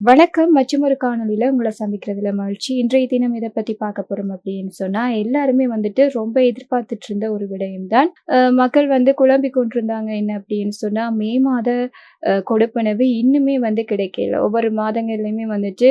வணக்கம். மற்றும் ஒரு காணொலியில் உங்களை சந்திக்கிறதுல மகிழ்ச்சி. இன்றைய தினம் இதை பத்தி பார்க்க போறோம் அப்படின்னு சொன்னா எல்லாருமே வந்துட்டு ரொம்ப எதிர்பார்த்துட்டு இருந்த ஒரு விடயம் தான் மக்கள் வந்து குழம்பி கொண்டிருந்தாங்க. என்ன அப்படின்னு சொன்னா மே மாத கொடுப்பனவு இன்னுமே வந்து கிடைக்கல. ஒவ்வொரு மாதங்கள்லயுமே வந்துட்டு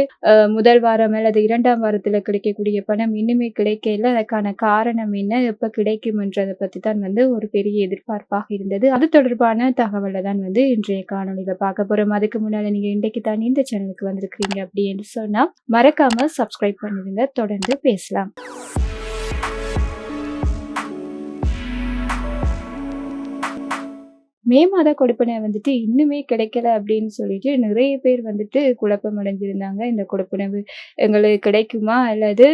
முதல் வாரம் அல்லது இரண்டாம் வாரத்துல கிடைக்கக்கூடிய பணம் இன்னுமே கிடைக்கல. அதுக்கான காரணம் என்ன? எப்ப கிடைக்கும்ன்றதை பத்தி தான் வந்து ஒரு பெரிய எதிர்பார்ப்பாக இருந்தது. அது தொடர்பான தகவலை தான் வந்து இன்றைய காணொளியில பார்க்க போறோம். அதுக்கு முன்னாடி நீங்க இன்றைக்கு தான் இந்த சேனல் சேனலுக்கு வந்திருக்கிறீங்க அப்படின்னு சொன்னா மறக்காம சப்ஸ்கிரைப் பண்ணிடுங்க. தொடர்ந்து பேசலாம். மே மாத கொடுப்பனை வந்துட்டு இன்னுமே கிடைக்கல அப்படின்னு சொல்லிட்டு நிறைய பேர் வந்துட்டு குழப்பம் அடைஞ்சிருந்தாங்க இந்த கொடுப்பனவு எங்களுக்கு கிடைக்குமா? அல்லது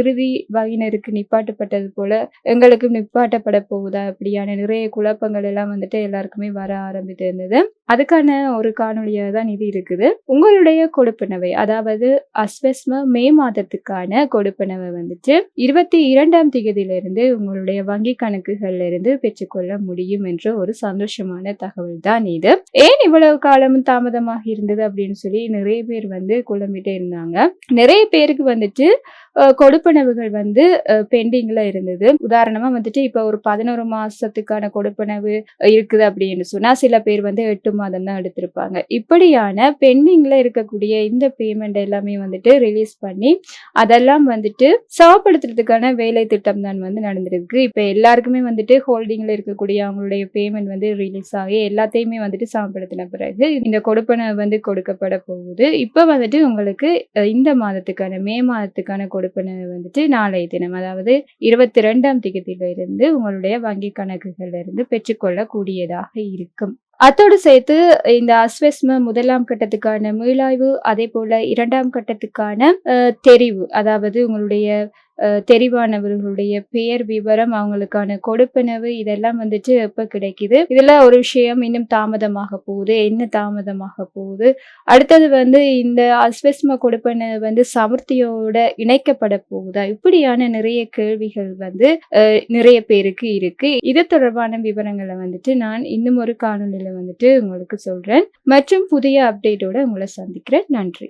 இறுதி வகையினருக்கு நிப்பாட்டப்பட்டது போல எங்களுக்கு நிப்பாட்டப்பட போகுதா? அப்படியான நிறைய குழப்பங்கள் எல்லாம் வந்துட்டு எல்லாருக்குமே வர ஆரம்பித்து இருந்தது அதுக்கான ஒரு காணொளியாக தான் இது இருக்குது. உங்களுடைய கொடுப்பனவை அதாவது அஸ்வஸ்ம மே மாதத்துக்கான கொடுப்பனவை வந்துட்டு இருபத்தி இரண்டாம் தேதியிலிருந்து உங்களுடைய வங்கி கணக்குகள்ல இருந்து பெற்றுக்கொள்ள முடியும் என்ற ஒரு சந்தோஷம் சந்தோஷமான தகவல் தான் இது. ஏன் இவ்வளவு காலம் தாமதமாக இருந்தது அப்படின்னு சொல்லி நிறைய பேர் வந்து குழம்பிட்டே இருந்தாங்க. நிறைய பேருக்கு வந்துட்டு கொடுப்பனவுகள் வந்து பெண்டிங்ல இருந்தது. உதாரணமா வந்துட்டு இப்ப ஒரு பதினோரு மாசத்துக்கான கொடுப்பனவு இருக்குது அப்படின்னு சொன்னா சில பேர் வந்து எட்டு மாதம் தான் எடுத்திருப்பாங்க. இப்படியான பெண்டிங்ல இருக்கக்கூடிய இந்த பேமெண்ட் எல்லாமே வந்துட்டு ரிலீஸ் பண்ணி அதெல்லாம் வந்துட்டு சமப்படுத்துறதுக்கான வேலை திட்டம் தான் வந்து நடந்திருக்கு. இப்ப எல்லாருக்குமே வந்துட்டு ஹோல்டிங்ல இருக்கக்கூடிய அவங்களுடைய பேமெண்ட் வந்து ரிலீஸ் ஆகி எல்லாத்தையுமே வந்துட்டு சமப்படுத்தின பிறகு இந்த கொடுப்பனை வந்து கொடுக்கப்பட போகுது. இப்போ வந்துட்டு உங்களுக்கு இந்த மாதத்துக்கான மே மாதத்துக்கான கொடுப்பனை வந்துட்டு நாளைய தினம் அதாவது இருபத்தி ரெண்டாம் திகதியிலிருந்து உங்களுடைய வங்கி கணக்குகள்ல இருந்து பெற்றுக்கொள்ளக்கூடியதாக இருக்கும். அத்தோடு சேர்த்து இந்த அஸ்வஸ்ம முதலாம் கட்டத்துக்கான மீளாய்வு அதே போல இரண்டாம் கட்டத்துக்கான தெரிவு அதாவது உங்களுடைய தெரிவானவர்களுடைய பெயர் விவரம் அவங்களுக்கான கொடுப்பனவு இதெல்லாம் வந்துட்டு எப்ப கிடைக்குது? இதுல ஒரு விஷயம் இன்னும் தாமதமாக போகுது. என்ன தாமதமாக போகுது? அடுத்தது வந்து இந்த அஸ்வஸ்ம கொடுப்பனவு வந்து சமர்த்தியோட இணைக்கப்பட போகுதா? இப்படியான நிறைய கேள்விகள் வந்து நிறைய பேருக்கு இருக்கு. இது தொடர்பான விவரங்களை வந்துட்டு நான் இன்னும் ஒரு காணொலியில வந்துட்டு உங்களுக்கு சொல்றேன். மற்றும் புதிய அப்டேட்டோட உங்களை சந்திக்கிறேன். நன்றி.